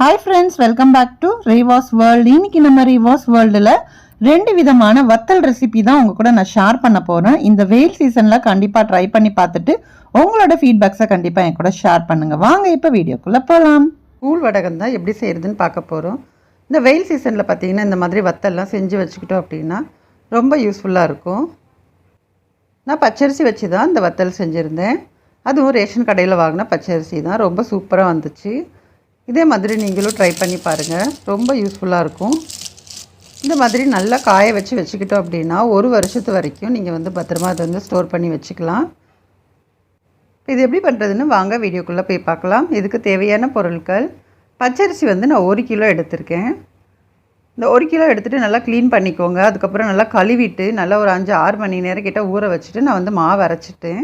Hi friends welcome back to Reevas world இன்னைக்கு நம்ம ரீவாஸ் வேர்ல்டில் ரெண்டு விதமான வத்தல் ரெசிபி தான் உங்கள் கூட நான் ஷேர் பண்ண போகிறேன் இந்த வெயில் சீசனில் கண்டிப்பாக ட்ரை பண்ணி பார்த்துட்டு உங்களோட ஃபீட்பேக்ஸை கண்டிப்பாக என் கூட ஷேர் பண்ணுங்கள் வாங்க இப்போ வீடியோக்குள்ளே போகலாம் கூழ் வடகம் தான் எப்படி செய்கிறதுன்னு பார்க்க போகிறோம் இந்த வெயில் சீசனில் பார்த்தீங்கன்னா இந்த மாதிரி வத்தல்லாம் செஞ்சு வச்சுக்கிட்டோம் அப்படின்னா ரொம்ப யூஸ்ஃபுல்லாக இருக்கும். நான் பச்சரிசி வச்சு தான் இந்த வத்தல் செஞ்சுருந்தேன். அதுவும் ரேஷன் கடையில் வாங்கின பச்சரிசி தான். ரொம்ப சூப்பராக வந்துச்சு. இதே மாதிரி நீங்களும் ட்ரை பண்ணி பாருங்கள் ரொம்ப யூஸ்ஃபுல்லாக இருக்கும். இந்த மாதிரி நல்லா காய வச்சு வச்சுக்கிட்டோம் அப்படின்னா ஒரு வருஷத்து வரைக்கும் நீங்கள் வந்து பத்திரமா அதை வந்து ஸ்டோர் பண்ணி வச்சுக்கலாம். இது எப்படி பண்ணுறதுன்னு வாங்க வீடியோக்குள்ளே போய் பார்க்கலாம். இதுக்கு தேவையான பொருட்கள். பச்சரிசி வந்து நான் ஒரு கிலோ எடுத்திருக்கேன். இந்த ஒரு கிலோ எடுத்துகிட்டு நல்லா க்ளீன் பண்ணிக்கோங்க. அதுக்கப்புறம் நல்லா கழுவிட்டு நல்லா ஒரு அஞ்சு ஆறு மணி நேரம் கிட்டே ஊற வச்சுட்டு நான் வந்து மாவு அரைச்சிட்டேன்.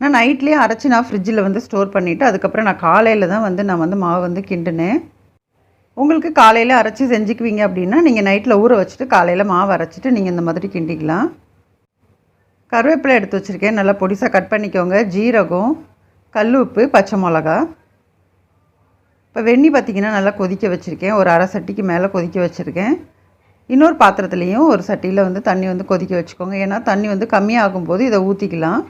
நான் நைட்லேயே அரைச்சி நான் ஃப்ரிட்ஜில் வந்து ஸ்டோர் பண்ணிவிட்டு அதுக்கப்புறம் நான் காலையில் தான் வந்து நான் வந்து மாவு வந்து கிண்டுனேன். உங்களுக்கு காலையில் அரைச்சி செஞ்சுக்குவீங்க அப்படின்னா நீங்கள் நைட்டில் ஊற வச்சுட்டு காலையில் மாவு அரைச்சிட்டு நீங்கள் இந்த மாதிரி கிண்டிக்கலாம். கருவேப்பிலை எடுத்து வச்சுருக்கேன். நல்லா பொடிசாக கட் பண்ணிக்கோங்க. ஜீரகம் கல் உப்பு பச்சை மிளகா. இப்போ வெண்ணி பார்த்திங்கன்னா நல்லா கொதிக்க வச்சுருக்கேன். ஒரு அரை சட்டிக்கு மேலே கொதிக்க வச்சுருக்கேன். இன்னொரு பாத்திரத்துலேயும் ஒரு சட்டியில் வந்து தண்ணி வந்து கொதிக்க வச்சுக்கோங்க. ஏன்னா தண்ணி வந்து கம்மியாகும் போது இதை ஊற்றிக்கலாம்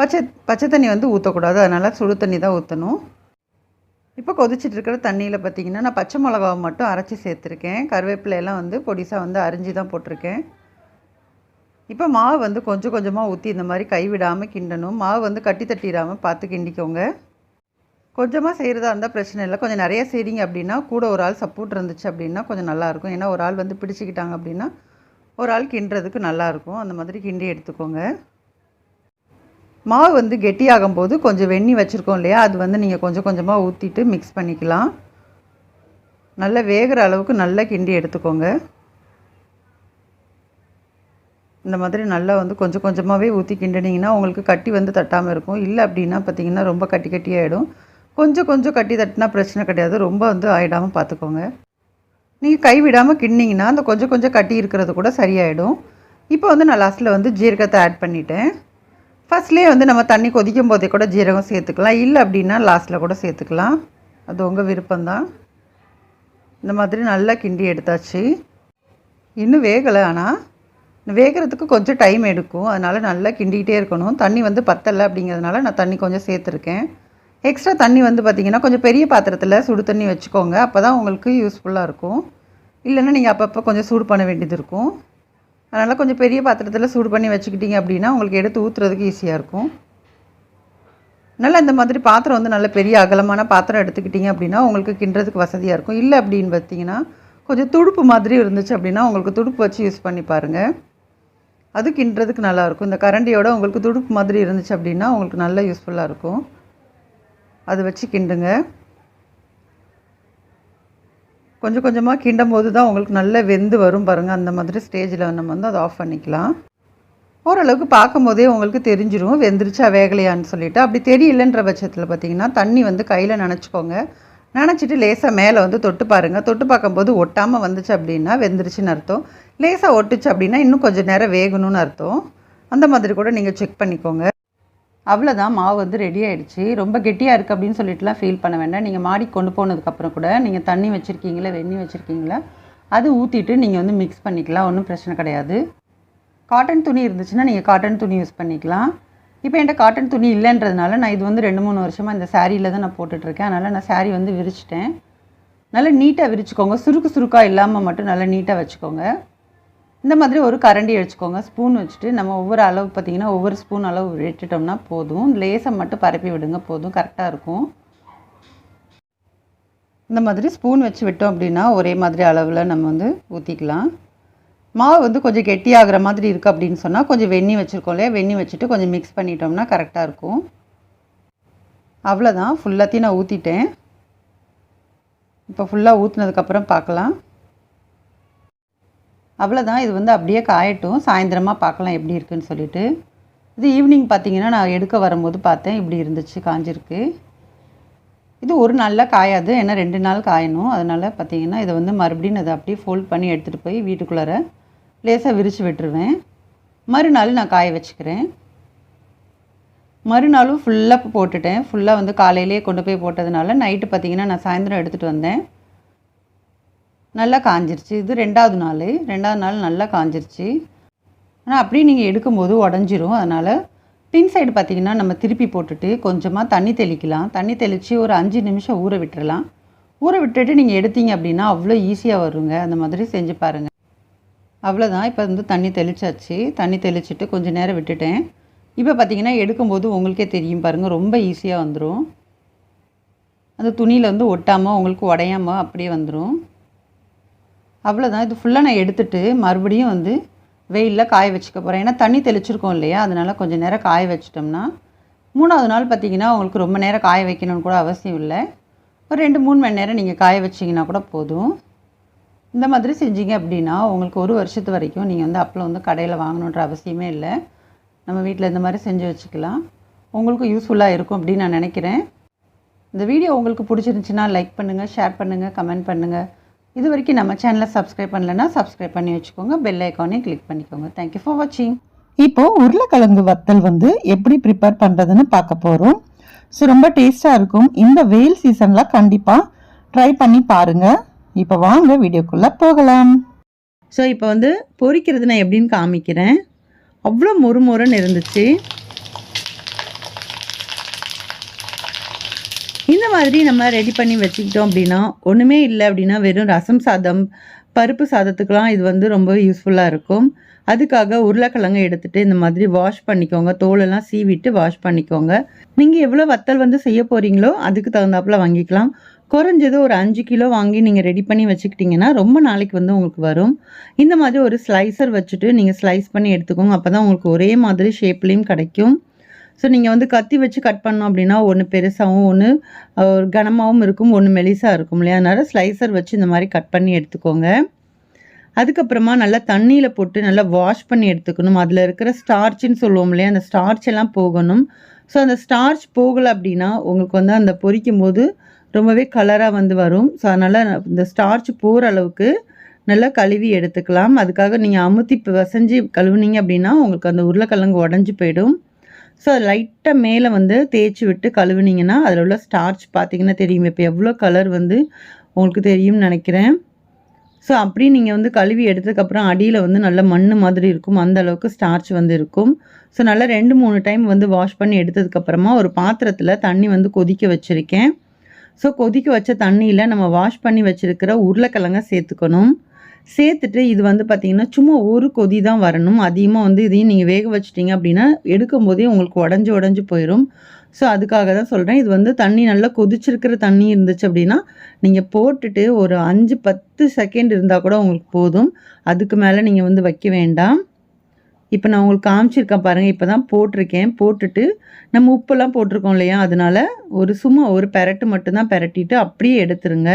பச்சை பச்சை தண்ணி வந்து ஊற்றக்கூடாது அதனால் சுடு தண்ணி தான் ஊற்றணும் இப்போ கொதிச்சிட்டு இருக்கிற தண்ணியில் பார்த்தீங்கன்னா நான் பச்சை மிளகாவை மட்டும் அரைச்சி சேர்த்துருக்கேன். கருவேப்பிலையெல்லாம் வந்து பொடிசாக வந்து அரிஞ்சு தான் போட்டிருக்கேன். இப்போ மாவு வந்து கொஞ்சம் கொஞ்சமாக ஊற்றி இந்த மாதிரி கைவிடாமல் கிண்டணும். மாவு வந்து கட்டி தட்டிடாமல் பார்த்து கிண்டிக்கோங்க. கொஞ்சமாக செய்கிறதா இருந்தால் பிரச்சனை இல்லை. கொஞ்சம் நிறைய செய்கிறீங்க அப்படின்னா கூட ஒரு ஆள் சப்போர்ட் இருந்துச்சு அப்படின்னா கொஞ்சம் நல்லாயிருக்கும் ஏன்னா ஒரு ஆள் வந்து பிடிச்சிக்கிட்டாங்க அப்படின்னா ஒரு ஆள் கிண்டுறதுக்கு நல்லாயிருக்கும் அந்த மாதிரி கிண்டி எடுத்துக்கோங்க. மாவு வந்து கெட்டியாகும் போது கொஞ்சம் வெண்ணி வச்சுருக்கோம் இல்லையா? அது வந்து நீங்கள் கொஞ்சம் கொஞ்சமாக ஊற்றிட்டு மிக்ஸ் பண்ணிக்கலாம். நல்லா வேகிற அளவுக்கு நல்லா கிண்டி எடுத்துக்கோங்க. இந்த மாதிரி நல்லா வந்து கொஞ்சம் கொஞ்சமாகவே ஊற்றி கிண்டினீங்கன்னா உங்களுக்கு கட்டி வந்து தட்டாமல் இருக்கும். இல்லை அப்படின்னா பார்த்தீங்கன்னா ரொம்ப கட்டி கட்டியாகிடும் கொஞ்சம் கொஞ்சம் கட்டி தட்டினா பிரச்சனை கிடையாது. ரொம்ப வந்து ஆகிடாமல் பார்த்துக்கோங்க நீங்கள் கை விடாமல் கிண்டிங்கன்னா அந்த கொஞ்சம் கொஞ்சம் கட்டி இருக்கிறது கூட சரியாயிடும். இப்போ வந்து நான் லாஸ்ட்டில் வந்து ஜீரகத்தை ஆட் பண்ணிட்டேன். ஃபஸ்ட்லேயே வந்து நம்ம தண்ணி கொதிக்கும் போதே கூட ஜீரகம் சேர்த்துக்கலாம். இல்லை அப்படின்னா லாஸ்ட்டில் கூட சேர்த்துக்கலாம். அது உங்கள் விருப்பம்தான். இந்த மாதிரி நல்லா கிண்டி எடுத்தாச்சு. இன்னும் வேகலை ஆனால் வேகிறதுக்கு கொஞ்சம் டைம் எடுக்கும். அதனால் நல்லா கிண்டிக்கிட்டே இருக்கணும். தண்ணி வந்து பத்தலை அப்படிங்கிறதுனால நான் தண்ணி கொஞ்சம் சேர்த்துருக்கேன். எக்ஸ்ட்ரா தண்ணி வந்து பார்த்திங்கன்னா கொஞ்சம் பெரிய பாத்திரத்தில் சுடு தண்ணி வச்சுக்கோங்க. அப்போ தான் உங்களுக்கு யூஸ்ஃபுல்லாக இருக்கும். இல்லைன்னா நீங்கள் அப்பப்போ கொஞ்சம் சூடு பண்ண வேண்டியது இருக்கும். அதனால் கொஞ்சம் பெரிய பாத்திரத்தில் சூடு பண்ணி வச்சுக்கிட்டிங்க அப்படின்னா உங்களுக்கு எடுத்து ஊற்றுறதுக்கு ஈஸியாக இருக்கும். நல்லா இந்த மாதிரி பாத்திரம் வந்து நல்ல பெரிய அகலமான பாத்திரம் எடுத்துக்கிட்டிங்க அப்படின்னா உங்களுக்கு கிண்டுறதுக்கு வசதியாக இருக்கும். இல்லை அப்படின்னு பார்த்தீங்கன்னா கொஞ்சம் துடுப்பு மாதிரி இருந்துச்சு அப்படின்னா உங்களுக்கு துடுப்பு வச்சு யூஸ் பண்ணி பாருங்கள் அது கிண்டுறதுக்கு நல்லாயிருக்கும் இந்த கரண்டியோட உங்களுக்கு துடுப்பு மாதிரி இருந்துச்சு அப்படின்னா உங்களுக்கு நல்ல யூஸ்ஃபுல்லாக இருக்கும். அதை வச்சு கிண்டுங்க. கொஞ்சம் கொஞ்சமாக கிண்டும் போது தான் உங்களுக்கு நல்ல வெந்து வரும் பாருங்கள் அந்த மாதிரி ஸ்டேஜில் நம்ம வந்து அதை ஆஃப் பண்ணிக்கலாம். ஓரளவுக்கு பார்க்கும் போதே உங்களுக்கு தெரிஞ்சிடும் வெந்துருச்சா வேகலையான்னு சொல்லிட்டு. அப்படி தெரியலன்ற பட்சத்தில் பார்த்தீங்கன்னா தண்ணி வந்து கையில் நினச்சிக்கோங்க. நினச்சிட்டு லேசாக மேலே வந்து தொட்டு பாருங்கள் தொட்டு பார்க்கும்போது ஒட்டாமல் வந்துச்சு அப்படின்னா வெந்துருச்சுன்னு அர்த்தம். லேசாக ஒட்டுச்சு அப்படின்னா இன்னும் கொஞ்சம் நேரம் வேகணும்னு அர்த்தம். அந்த மாதிரி கூட நீங்கள் செக் பண்ணிக்கோங்க. அவ்வளோதான் மாவு வந்து ரெடி ஆகிடுச்சு ரொம்ப கெட்டியாக இருக்குது அப்படின்னு சொல்லிட்டுலாம் ஃபீல் பண்ண வேண்டாம். நீங்கள் மாடி கொண்டு போனதுக்கப்புறம் கூட நீங்கள் தண்ணி வச்சுருக்கீங்களா வெண்ணி வச்சுருக்கீங்களா அது ஊற்றிட்டு நீங்கள் வந்து மிக்ஸ் பண்ணிக்கலாம். ஒன்றும் பிரச்சனை கிடையாது. காட்டன் துணி இருந்துச்சுன்னா நீங்கள் காட்டன் துணி யூஸ் பண்ணிக்கலாம். இப்போ என்கிட்ட காட்டன் துணி இல்லைன்றதுனால நான் இது வந்து ரெண்டு மூணு வருஷமாக இந்த சாரியில் தான் நான் போட்டுட்ருக்கேன். அதனால் நான் சேரீ வந்து விரிச்சிட்டேன். நல்லா நீட்டாக விரிச்சுக்கோங்க. சுருக்கு சுருக்காக இல்லாமல் மட்டும் நல்லா நீட்டாக வச்சுக்கோங்க. இந்த மாதிரி ஒரு கரண்டி வச்சுக்கோங்க. ஸ்பூன் வச்சுட்டு நம்ம ஒவ்வொரு அளவு பார்த்திங்கன்னா ஒவ்வொரு ஸ்பூன் அளவு விட்டுட்டோம்னா போதும். லேசை மட்டும் பரப்பி விடுங்க போதும். கரெக்டாக இருக்கும். இந்த மாதிரி ஸ்பூன் வச்சு விட்டோம் அப்படின்னா ஒரே மாதிரி அளவில் நம்ம வந்து ஊற்றிக்கலாம் மாவு வந்து கொஞ்சம் கெட்டியாகிற மாதிரி இருக்குது அப்படின்னு சொன்னால் கொஞ்சம் வெந்நி வச்சுருக்கோம் இல்லையா? வெந்நி வச்சுட்டு கொஞ்சம் மிக்ஸ் பண்ணிட்டோம்னா கரெக்டாக இருக்கும். அவ்வளோதான் ஃபுல்லாத்தையும் நான் ஊற்றிட்டேன் இப்போ ஃபுல்லாக ஊற்றுனதுக்கப்புறம் பார்க்கலாம் அவ்வளோதான் இது வந்து அப்படியே காயட்டும். சாயந்தரமாக பார்க்கலாம் எப்படி இருக்குன்னு சொல்லிட்டு. இது ஈவினிங் பார்த்தீங்கன்னா நான் எடுக்க வரும்போது பார்த்தேன். இப்படி இருந்துச்சு காஞ்சிருக்கு. இது ஒரு நாளில் காயாது. ஏன்னா ரெண்டு நாள் காயணும். அதனால் பார்த்தீங்கன்னா இதை வந்து மறுபடியும் அதை அப்படியே ஃபோல்ட் பண்ணி எடுத்துகிட்டு போய் வீட்டுக்குள்ளார லேசாக விரித்து விட்டுருவேன். மறுநாள் நான் காய வச்சுக்கிறேன். மறுநாளும் ஃபுல்லாக போட்டுட்டேன். ஃபுல்லாக வந்து காலையிலேயே கொண்டு போய் போட்டதுனால நைட்டு பார்த்தீங்கன்னா நான் சாயந்தரம் எடுத்துகிட்டு வந்தேன். நல்லா காஞ்சிருச்சு. இது ரெண்டாவது நாள். ரெண்டாவது நாள் நல்லா காஞ்சிருச்சு. ஆனால் அப்படியே நீங்கள் எடுக்கும்போது உடஞ்சிரும். அதனால் பின் சைடு பார்த்தீங்கன்னா நம்ம திருப்பி போட்டுட்டு கொஞ்சமாக தண்ணி தெளிக்கலாம். தண்ணி தெளித்து ஒரு அஞ்சு நிமிஷம் ஊற விட்டுறலாம். ஊற விட்டுட்டு நீங்கள் எடுத்தீங்க அப்படின்னா அவ்வளோ ஈஸியாக வருங்க. அந்த மாதிரி செஞ்சு பாருங்கள் அவ்வளோதான். இப்போ வந்து தண்ணி தெளிச்சாச்சு. தண்ணி தெளிச்சிட்டு கொஞ்சம் நேரம் விட்டுட்டேன். இப்போ பார்த்தீங்கன்னா எடுக்கும்போது உங்களுக்கே தெரியும் பாருங்கள் ரொம்ப ஈஸியாக வந்துடும் அந்த துணியில் வந்து ஒட்டாமல் உங்களுக்கு உடையாமல் அப்படியே வந்துடும் அவ்வளோதான் இது ஃபுல்லாக நான் எடுத்துட்டு மறுபடியும் வந்து வெயிலில் காய வச்சுக்க போகிறேன் ஏன்னா தண்ணி தெளிச்சிருக்கோம் இல்லையா? அதனால் கொஞ்சம் நேரம் காய வச்சிட்டோம்னா மூணாவது நாள் பார்த்தீங்கன்னா உங்களுக்கு ரொம்ப நேரம் காய வைக்கணும்னு கூட அவசியம் இல்லை. ஒரு ரெண்டு மூணு மணி நேரம் நீங்கள் காய வச்சிங்கன்னா கூட போதும். இந்த மாதிரி செஞ்சீங்க அப்படின்னா உங்களுக்கு ஒரு வருஷத்து வரைக்கும் நீங்கள் வந்து அப்பளம் வந்து கடையில் வாங்கணுன்ற அவசியமே இல்லை. நம்ம வீட்டில் இந்த மாதிரி செஞ்சு வச்சுக்கலாம். உங்களுக்கும் யூஸ்ஃபுல்லாக இருக்கும் அப்படின்னு நான் நினைக்கிறேன். இந்த வீடியோ உங்களுக்கு பிடிச்சிருந்துச்சின்னா லைக் பண்ணுங்கள் ஷேர் பண்ணுங்கள் கமெண்ட் பண்ணுங்கள் இது வரைக்கும் நம்ம சேனலை சப்ஸ்கிரைப் பண்ணலன்னா சப்ஸ்கிரைப் பண்ணி வச்சுக்கோங்க. பெல் ஐக்கானையும் கிளிக் பண்ணிக்கோங்க. தேங்க்யூ ஃபார் வாட்சிங் இப்போது உருளைக்கிழங்கு வத்தல் வந்து எப்படி ப்ரிப்பேர் பண்ணுறதுன்னு பார்க்க போகிறோம் ஸோ ரொம்ப டேஸ்ட்டாக இருக்கும். இந்த வெயில் சீசனில் கண்டிப்பாக ட்ரை பண்ணி பாருங்கள் இப்போ வாங்க வீடியோக்குள்ளே போகலாம். ஸோ இப்போ வந்து பொறிக்கிறது நான் எப்படின்னு காமிக்கிறேன். அவ்வளோ மொறு மொறுன்னு இருந்துச்சு. இந்த மாதிரி நம்ம ரெடி பண்ணி வச்சுக்கிட்டோம் அப்படின்னா ஒன்றுமே இல்லை அப்படின்னா வெறும் ரசம் சாதம் பருப்பு சாதத்துக்கெலாம் இது வந்து ரொம்ப யூஸ்ஃபுல்லாக இருக்கும். அதுக்காக உருளைக்கிழங்கு எடுத்துகிட்டு இந்த மாதிரி வாஷ் பண்ணிக்கோங்க. தோலெல்லாம் சீவிட்டு வாஷ் பண்ணிக்கோங்க. நீங்கள் எவ்வளோ வத்தல் வந்து செய்ய போகிறீங்களோ அதுக்கு தகுந்தாப்புல வாங்கிக்கலாம். குறைஞ்சது ஒரு அஞ்சு கிலோ வாங்கி நீங்கள் ரெடி பண்ணி வச்சுக்கிட்டிங்கன்னா ரொம்ப நாளைக்கு வந்து உங்களுக்கு வரும். இந்த மாதிரி ஒரு ஸ்லைசர் வச்சுட்டு நீங்கள் ஸ்லைஸ் பண்ணி எடுத்துக்கோங்க. அப்போ தான் உங்களுக்கு ஒரே மாதிரி ஷேப்லேயும் கிடைக்கும். ஸோ நீங்கள் வந்து கத்தி வச்சு கட் பண்ணோம் அப்படின்னா ஒன்று பெருசாகவும் ஒன்று ஒரு கனமாகவும் இருக்கும் ஒன்று மெலிசாக இருக்கும் இல்லையா? அதனால் ஸ்லைசர் வச்சு இந்த மாதிரி கட் பண்ணி எடுத்துக்கோங்க. அதுக்கப்புறமா நல்லா தண்ணியில் போட்டு நல்லா வாஷ் பண்ணி எடுத்துக்கணும். அதில் இருக்கிற ஸ்டார்ச்னு சொல்லுவோம் இல்லையா? அந்த ஸ்டார்ச் எல்லாம் போகணும். ஸோ அந்த ஸ்டார்ச் போகலை அப்படின்னா உங்களுக்கு வந்து அந்த பொரிக்கும் போது ரொம்பவே கலராக வந்து வரும். ஸோ அதனால் இந்த ஸ்டார்ச் போகிற அளவுக்கு நல்லா கழுவி எடுத்துக்கலாம். அதுக்காக நீங்கள் அமுத்தி வசஞ்சி கழுவுனீங்க அப்படின்னா உங்களுக்கு அந்த உருளைக்கிழங்கு உடஞ்சி போயிடும். ஸோ அது லைட்டாக மேலே வந்து தேய்ச்சி விட்டு கழுவுனீங்கன்னா அதில் உள்ள ஸ்டார்ச் பார்த்தீங்கன்னா தெரியும். இப்போ எவ்வளோ கலர் வந்து உங்களுக்கு தெரியும்னு நினைக்கிறேன். ஸோ அப்படி நீங்கள் வந்து கழுவி எடுத்ததுக்கப்புறம் அடியில் வந்து நல்ல மண் மாதிரி இருக்கும். அந்த அளவுக்கு ஸ்டார்ச் வந்து இருக்கும். ஸோ நல்லா ரெண்டு மூணு டைம் வந்து வாஷ் பண்ணி எடுத்ததுக்கப்புறமா ஒரு பாத்திரத்தில் தண்ணி வந்து கொதிக்க வச்சுருக்கேன். ஸோ கொதிக்க வச்ச தண்ணியில் நம்ம வாஷ் பண்ணி வச்சுருக்கிற உருளைக்கிழங்க சேர்த்துக்கணும். சேர்த்துட்டு இது வந்து பார்த்திங்கன்னா சும்மா ஒரு கொதி தான் வரணும். அதிகமாக வந்து இதையும் நீங்கள் வேக வச்சிட்டிங்க அப்படின்னா எடுக்கும் போதே உங்களுக்கு உடஞ்சி உடஞ்சி போயிடும் ஸோ அதுக்காக தான் சொல்கிறேன் இது வந்து தண்ணி நல்லா கொதிச்சிருக்கிற தண்ணி இருந்துச்சு அப்படின்னா நீங்கள் போட்டுட்டு ஒரு அஞ்சு பத்து செகண்ட் இருந்தால் கூட உங்களுக்கு போதும். அதுக்கு மேலே நீங்கள் வந்து வைக்க வேண்டாம். இப்போ நான் உங்களுக்கு காமிச்சிருக்கேன் பாருங்கள் இப்போ தான் போட்டிருக்கேன். போட்டுட்டு நம்ம உப்பெல்லாம் போட்டிருக்கோம் இல்லையா? அதனால் ஒரு சும்மா ஒரு பெரட்டு மட்டும்தான் பெரட்டிட்டு அப்படியே எடுத்துருங்க.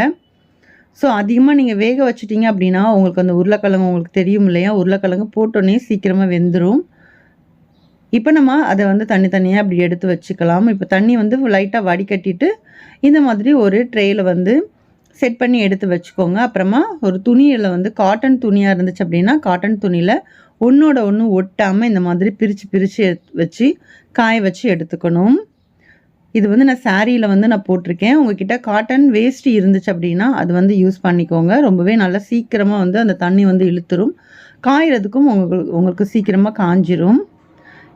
ஸோ அதிகமாக நீங்கள் வேக வச்சுட்டிங்க அப்படின்னா உங்களுக்கு அந்த உருளைக்கிழங்கு உங்களுக்கு தெரியும் இல்லையா? உருளைக்கிழங்கு போட்டோன்னே சீக்கிரமாக வெந்துடும் இப்போ நம்ம அதை வந்து தனி தனியாக அப்படி எடுத்து வச்சுக்கலாம். இப்போ தண்ணி வந்து லைட்டாக வடிகட்டிட்டு இந்த மாதிரி ஒரு ட்ரேயில் வந்து செட் பண்ணி எடுத்து வச்சுக்கோங்க. அப்புறமா ஒரு துணியில் வந்து காட்டன் துணியாக இருந்துச்சு அப்படின்னா காட்டன் துணியில் ஒன்றோட ஒன்று ஒட்டாமல் இந்த மாதிரி பிரித்து பிரித்து வச்சு காய வச்சு எடுத்துக்கணும். இது வந்து நான் சாரியில் வந்து நான் போட்டிருக்கேன். உங்ககிட்ட காட்டன் வேஸ்ட் இருந்துச்சு அப்படின்னா அது வந்து யூஸ் பண்ணிக்கோங்க. ரொம்பவே நல்லா சீக்கிரமாக வந்து அந்த தண்ணி வந்து இழுத்துரும். காயறதுக்கும் உங்களுக்கு உங்களுக்கு சீக்கிரமாக காஞ்சிரும்.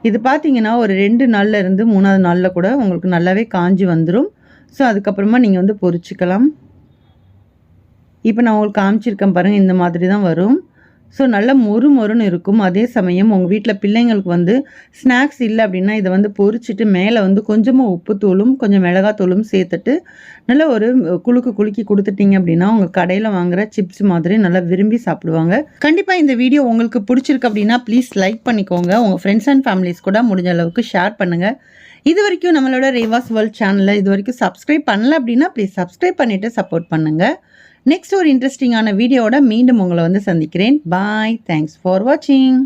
இது பார்த்தீங்கன்னா ஒரு ரெண்டு நாளில் இருந்து மூணாவது நாளில் கூட உங்களுக்கு நல்லாவே காஞ்சி வந்துடும் ஸோ அதுக்கப்புறமா நீங்கள் வந்து பொரிச்சிக்கலாம் இப்போ நான் உங்களுக்கு காமிச்சிருக்கேன் பாருங்கள் இந்த மாதிரி தான் வரும். ஸோ நல்ல மொறு மொறுன்னு இருக்கும். அதே சமயம் உங்கள் வீட்டில் பிள்ளைங்களுக்கு வந்து ஸ்நாக்ஸ் இல்லை அப்படின்னா இதை வந்து பொறிச்சிட்டு மேலே வந்து கொஞ்சமாக உப்புத்தூளும் கொஞ்சம் மிளகாத்தூளும் சேர்த்துட்டு நல்லா ஒரு குலுக்கு குலுக்கி கொடுத்துட்டீங்க அப்படின்னா உங்கள் கடையில் வாங்குற சிப்ஸ் மாதிரி நல்லா விரும்பி சாப்பிடுவாங்க. கண்டிப்பாக இந்த வீடியோ உங்களுக்கு பிடிச்சிருக்கு அப்படின்னா ப்ளீஸ் லைக் பண்ணிக்கோங்க. உங்கள் ஃப்ரெண்ட்ஸ் அண்ட் ஃபேமிலிஸ் கூட முடிஞ்ச அளவுக்கு ஷேர் பண்ணுங்கள் இது வரைக்கும் நம்மளோட ரேவாஸ் வேர்ல்ட் சேனலில் இது வரைக்கும் சப்ஸ்கிரைப் பண்ணல அப்படின்னா ப்ளீஸ் சப்ஸ்கிரைப் பண்ணிவிட்டு சப்போர்ட் பண்ணுங்கள் நெக்ஸ்ட் ஒரு இன்ட்ரெஸ்டிங்கான வீடியோவோட மீண்டும் உங்களை வந்து சந்திக்கிறேன். பாய் தேங்க்ஸ் ஃபார் வாட்சிங்